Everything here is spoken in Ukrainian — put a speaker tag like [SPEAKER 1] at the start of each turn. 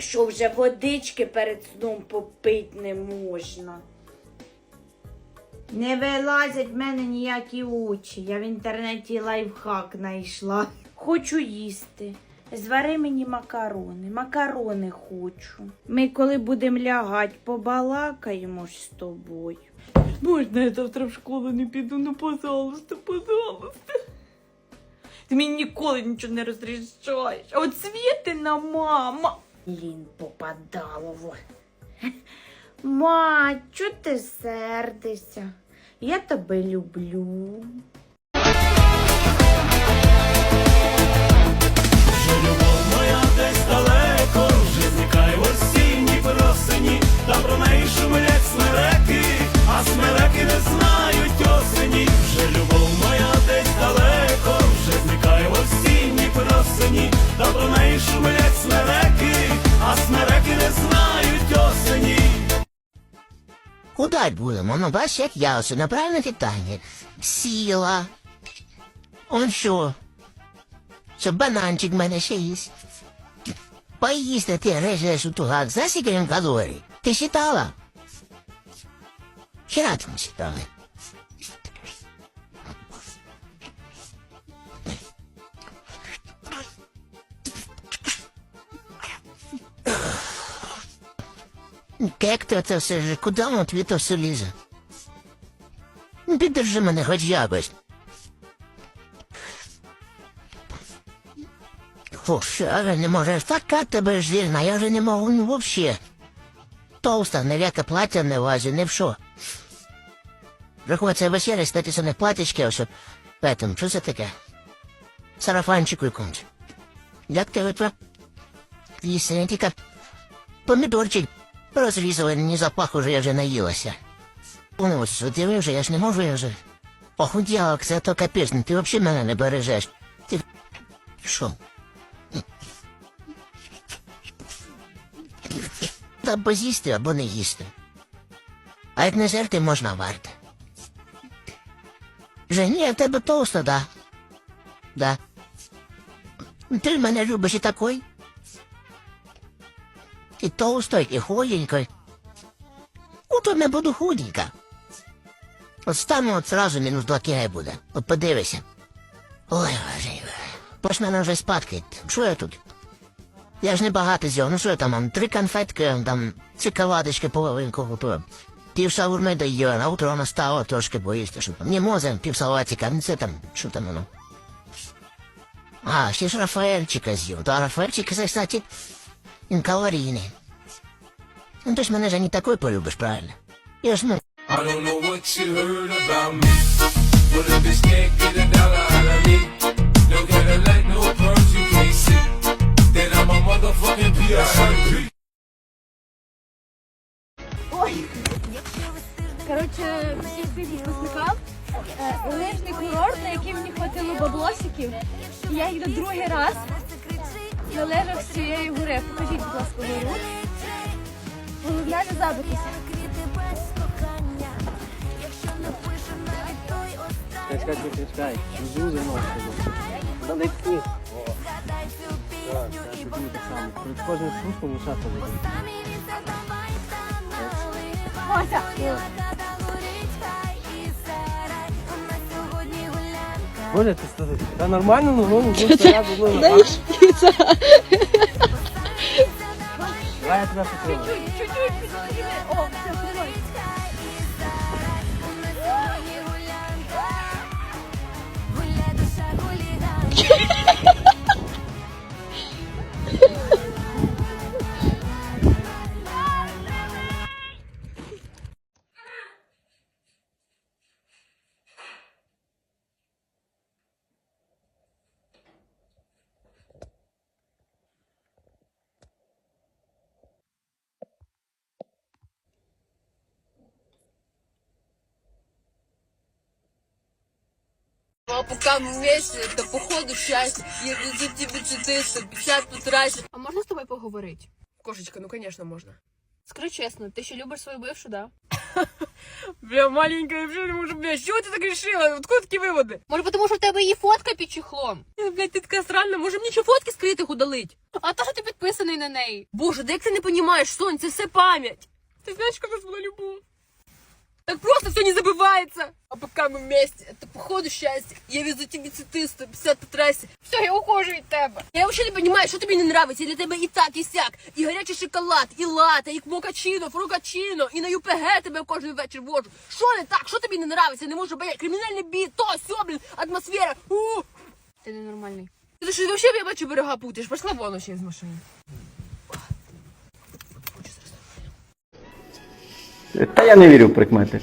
[SPEAKER 1] Що вже водички перед сном попить не можна. Не вилазять в мене ніякі очі. Я в інтернеті лайфхак знайшла. Хочу їсти. Звари мені макарони. Макарони хочу. Ми коли будемо лягати, побалакаємо ж з тобою. Можна я завтра в школу не піду? Ну, пожалуйста, пожалуйста. Ти мені ніколи нічого не розрішаєш. А от Світина мама. Лін попадалово. Ма, чого ти сердишся? Я тебе люблю.
[SPEAKER 2] Куда будемо? Ну, бач, як я ось на правильне питання. Сіла. Он що? Що бананчик в мене ще їсть. Поїсти ти режеш у тугак, за він калорій? Ти считала? Хіра ти не считала? Як ти це все ж? Куди воно тобі то все лізе? Піддержи мене хоч якось. Фу, що я не можу. Така тебе жирна, я вже не можу ну, вообще. Толста, ніяке плаття не влазить, не в що. Це весілля, статися не платічки, ось. Петом, що це таке? Сарафанчику якомусь. Як ти випив? Їсти, помідорчик розрізали, ні запах уже я вже наїлася. Ну, ось, вже, я ж не можу, я вже. Похудяла, це то капець, ну, ти взагалі мене не бережеш. Ти що? Або з'їсти, або не їсти. А як не жерти, можна варти. Жені, в тебе толсто, да? Да. Ти мене любиш і такой? І толстой, і худенькой. Ну, то не буду худенька. От стану от сразу мінус 2 кг буде. От подивися. Ой, боже. Пош мене вже спадки. Що я тут? Я ж не багато з'їв. Ну що я там, мам, три конфетки, там, шоколадочки половинку купив. Пів шаурми доїв, а утро настало трошки боїсти, що там. Не мозем, пів салатика, ну це там, що там воно. А, ще ж Рафаельчика з'їв. Та Рафаельчик, це, кстати, він. Ну ти ж мене ж не такой полюбиш, правильно? Я ж, ну,
[SPEAKER 3] I don't know what you heard about me, but a bitch can't get a dollar out of me. No Cadillac, no perms, you can't see. Then I'm a motherfucking P.I.C.
[SPEAKER 4] Коротше, всім своїм підписникам е, лижний курорт, на який мені хватило баблосиків. І я їду другий раз на лижах з цієї гори. Покажіть, будь ласка, гору. Головне не забитися.
[SPEAKER 5] Чекай, чекай, чекай. Так, так, тобі так само. Перед кожним спуском лишати буде. Боже, ти скажи, та нормально, ну, ну, ну, стояти, ну, ну, Давай я тебе підтримую.
[SPEAKER 4] Чуть-чуть, чуть-чуть. О, все, тримай.
[SPEAKER 6] А пока мы вместе, это походу счастье. Я за тебе 450 потрачу.
[SPEAKER 7] А можна з тобою поговорити?
[SPEAKER 6] Кошечка, ну конечно можно. Скажи чесно, ти ще любиш свою бившу, да?
[SPEAKER 4] Бля, маленька, я вже не можу, бля, що ти так рішила? Откуда такі виводи?
[SPEAKER 6] Може, тому що в тебе є фотка під чехлом?
[SPEAKER 4] Е, Блядь, ти така странна, може мені ще фотки скритих удалить?
[SPEAKER 6] А то, що ти підписаний на неї.
[SPEAKER 4] Боже, да як ти не розумієш, Сонь, це все пам'ять. Ти знаєш, яка в нас була любов? Так просто все не забывается. А пока мы вместе, это походу счастье. Я везу тебе цветы 150 по трассе.
[SPEAKER 6] Все, я ухожу від тебе.
[SPEAKER 4] Я вообще не понимаю, що тобі не нравится. Для тебе і так, і сяк. І гарячий шоколад, і лате, і мокачино, фрукачино, і на ЮПГ тебе кожен вечір вожу. Що не так? Що тобі не нравиться? Не можу бояти. Кримінальний біт, то, сьо, блін, атмосфера. У!
[SPEAKER 6] Ти ненормальний.
[SPEAKER 4] Ти що, вообще, я бачу, берега путаєш. Пошла вон ще з машини.
[SPEAKER 5] Та я не вірю в прикмети.